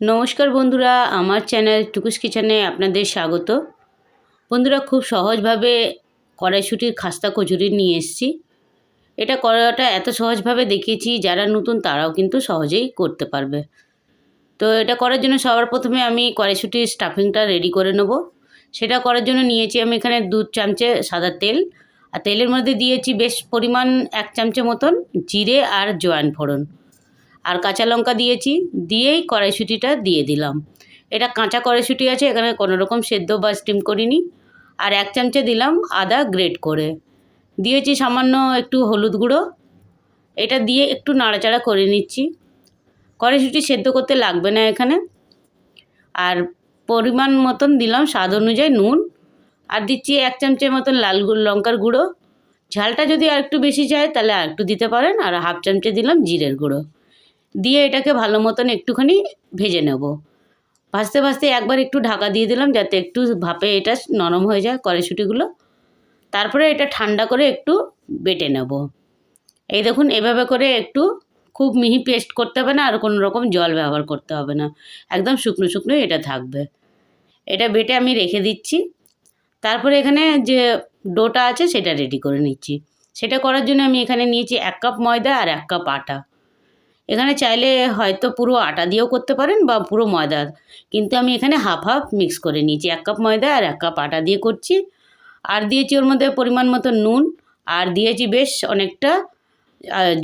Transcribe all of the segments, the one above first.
নমস্কার বন্ধুরা, আমার চ্যানেল টুকুস কিচেনে আপনাদের স্বাগত। বন্ধুরা, খুব সহজভাবে কড়াইশুটির খাস্তা কচুরি নিয়ে এসেছি। এটা করাটা এত সহজভাবে দেখিয়েছি, যারা নতুন তারাও কিন্তু সহজেই করতে পারবে। তো এটা করার জন্য সবার প্রথমে আমি কড়াইশুটির স্টাফিংটা রেডি করে নেব। সেটা করার জন্য নিয়েছি আমি এখানে দু চামচে সাদা তেল। আর তেলের মধ্যে দিয়েছি বেশ পরিমাণ এক চামচে মতন জিরে আর জোয়ান ফোড়ন। আর কাঁচা লঙ্কা দিয়েছি, দিয়েই কড়াইশুঁটিটা দিয়ে দিলাম। এটা কাঁচা কড়াইশুঁটি আছে, এখানে কোনো রকম সেদ্ধ বা স্টিম করিনি। আর এক চামচে দিলাম আদা গ্রেট করে। দিয়েছি সামান্য একটু হলুদ গুঁড়ো। এটা দিয়ে একটু নাড়াচাড়া করে নিচ্ছি। কড়াইশুঁটি সেদ্ধ করতে লাগবে না এখানে। আর পরিমাণ মতন দিলাম স্বাদ অনুযায়ী নুন। আর দিচ্ছি এক চামচের মতন লাল লঙ্কার গুঁড়ো। ঝালটা যদি আর একটু বেশি চায় তাহলে আর একটু দিতে পারেন। আর হাফ চামচে দিলাম জিরের গুঁড়ো। দিয়ে এটাকে ভালো মতন একটুখানি ভেজে নেব। ভাজতে ভাজতে একবার একটু ঢাকা দিয়ে দিলাম যাতে একটু ভাপে এটা নরম হয়ে যায় কড়াইশুঁটিগুলো। তারপরে এটা ঠান্ডা করে একটু বেটে নেব। এই দেখুন, এভাবে করে একটু খুব মিহি পেস্ট করতে হবে না, আর কোনো রকম জল ব্যবহার করতে হবে না। একদম শুকনো শুকনো এটা থাকবে। এটা বেটে আমি রেখে দিচ্ছি। তারপরে এখানে যে ডোটা আছে সেটা রেডি করে নিচ্ছি। সেটা করার জন্য আমি এখানে নিয়েছি এক কাপ ময়দা আর এক কাপ আটা। এখানে চাইলে হয়তো পুরো আটা দিয়েও করতে পারেন বা পুরো ময়দা। কিন্তু আমি এখানে হাফ হাফ মিক্স করে নিয়েছি। এক কাপ ময়দা আর এক কাপ আটা দিয়ে করছি। আর দিয়েছি ওর মধ্যে পরিমাণ মতো নুন। আর দিয়েছি বেশ অনেকটা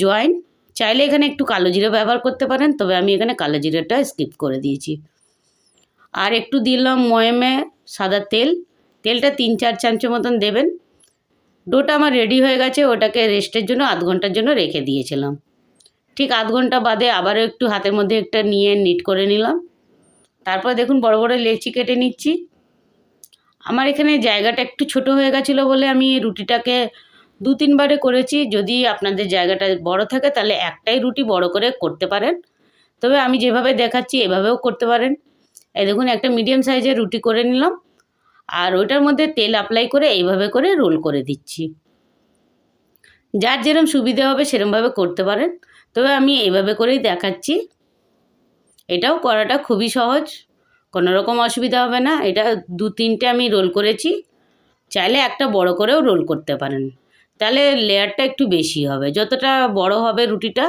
জয়েন চাইলে এখানে একটু কালো জিরে ব্যবহার করতে পারেন, তবে আমি এখানে কালো জিরেটা স্কিপ করে দিয়েছি। আর একটু দিলাম ময়মে সাদা তেল। তেলটা তিন চার চামচের মতন দেবেন। ডোটা আমার রেডি হয়ে গেছে, ওটাকে রেস্টের জন্য আধ ঘণ্টার জন্য রেখে দিয়েছিলাম। ঠিক আধ ঘণ্টা বাদে আবারও একটু হাতের মধ্যে একটা নিয়ে নিট করে নিলাম। তারপর দেখুন বড় বড় লেচি কেটে নিচ্ছি। আমার এখানে জায়গাটা একটু ছোট হয়ে গেছিল বলে আমি রুটিটাকে দু তিনবারে করেছি। যদি আপনাদের জায়গাটা বড় থাকে তাহলে একটাই রুটি বড় করে করতে পারেন। তবে আমি যেভাবে দেখাচ্ছি এভাবেও করতে পারেন। এই দেখুন একটা মিডিয়াম সাইজের রুটি করে নিলাম। আর ওইটার মধ্যে তেল অ্যাপ্লাই করে এইভাবে করে রোল করে দিচ্ছি। যার যেরম সুবিধে হবে সেরমভাবে করতে পারেন। তবে আমি এইভাবে করেই দেখাচ্ছি। এটাও করাটা খুবই সহজ কোনো রকম অসুবিধা হবে না। এটা দু তিনটে আমি রোল করেছি, চাইলে একটা বড় করেও রোল করতে পারেন। তাহলে লেয়ারটা একটু বেশি হবে। যতটা বড় হবে রুটিটা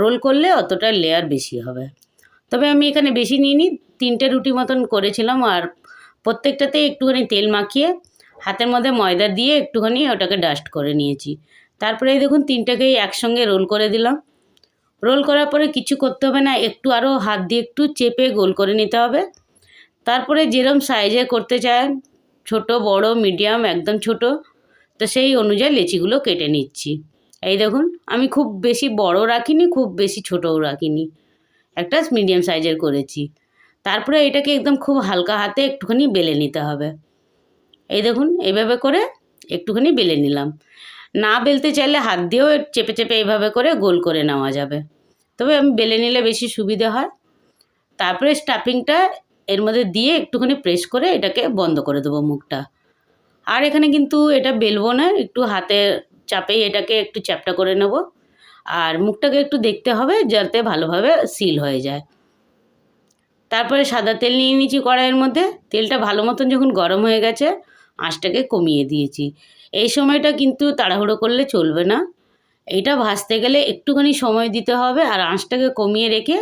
রোল করলে অতটা লেয়ার বেশি হবে। তবে আমি এখানে বেশি নিইনি, তিনটে রুটি মতন করেছিলাম আর প্রত্যেকটাতে একটুখানি তেল মাখিয়ে, হাতের মধ্যে ময়দা দিয়ে একটুখানি ওটাকে ডাস্ট করে নিয়েছি। তারপরে এই দেখুন, তিনটাকেই একসঙ্গে রোল করে দিলাম। রোল করার পরে কিছু করতে হবে না, একটু আরও হাত দিয়ে একটু চেপে গোল করে নিতে হবে। তারপরে যেরম সাইজে করতে চান, ছোট, বড় মিডিয়াম একদম ছোট, তো সেই অনুযায়ী লেচিগুলো কেটে নিচ্ছি। এই দেখুন, আমি খুব বেশি বড় রাখিনি, খুব বেশি ছোটও রাখিনি। একটা মিডিয়াম সাইজের করেছি। তারপরে এটাকে একদম খুব হালকা হাতে একটুখানি বেলে নিতে হবে। এই দেখুন এইভাবে করে একটুখানি বেলে নিলাম। না বেলতে চাইলে হাত দিয়েও চেপে চেপে এইভাবে করে গোল করে নেওয়া যাবে। তবে আমি বেলে নিলে বেশি সুবিধে হয়। তারপরে স্টাফিংটা এর মধ্যে দিয়ে একটুখানি প্রেস করে এটাকে বন্ধ করে দেবো মুখটা। আর এখানে কিন্তু এটা বেলবো না, একটু হাতে চাপেই এটাকে একটু চ্যাপটা করে নেব। আর মুখটাকে একটু দেখতে হবে যাতে ভালোভাবে সিল হয়ে যায়। তারপরে সাদা তেল নিয়ে নিয়েছি কড়াইয়ের মধ্যে। তেলটা ভালো মতন যখন গরম হয়ে গেছে আঁচটাকে কমিয়ে দিয়েছি। এই সময়টা কিন্তু তাড়াহুড়ো করলে চলবে না। এটা ভাজতে গেলে একটুখানি সময় দিতে হবে আর আঁচটাকে কমিয়ে রেখে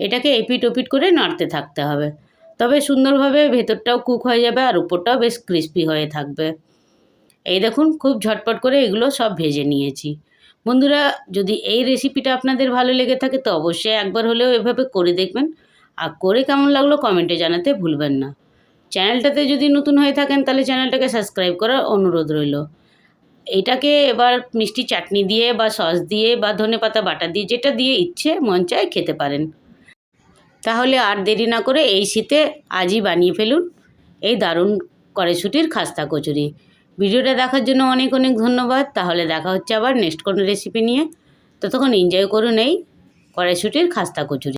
এটাকে এপিট ওপিট করে নাড়তে থাকতে হবে। তবে সুন্দরভাবে ভেতরটাও কুক হয়ে যাবে আর উপরটাও বেশ ক্রিস্পি হয়ে থাকবে। এই দেখুন, খুব ঝটপট করে এগুলো সব ভেজে নিয়েছি। বন্ধুরা, যদি এই রেসিপিটা আপনাদের ভালো লেগে থাকে তো অবশ্যই একবার হলেও এভাবে করে দেখবেন। আর করে কেমন লাগল কমেন্টে জানাতে ভুলবেন না। চ্যানেলটাতে যদি নতুন হয়ে থাকেন, তাহলে চ্যানেলটাকে সাবস্ক্রাইব করার অনুরোধ রইল। এটাকে এবার মিষ্টি চাটনি দিয়ে বা সস দিয়ে বা ধনে পাতা বাটা দিয়ে যেটা দিয়ে ইচ্ছে মন চায় খেতে পারেন। তাহলে আর দেরি না করে এই শীতে আজই বানিয়ে ফেলুন এই দারুণ কড়াইশুটির খাস্তা কচুরি। ভিডিওটা দেখার জন্য অনেক অনেক ধন্যবাদ। তাহলে দেখা হচ্ছে আবার নেক্সট কোনো রেসিপি নিয়ে। ততক্ষণ এনজয় করুন এই কড়াইশুটির খাস্তা কচুরি।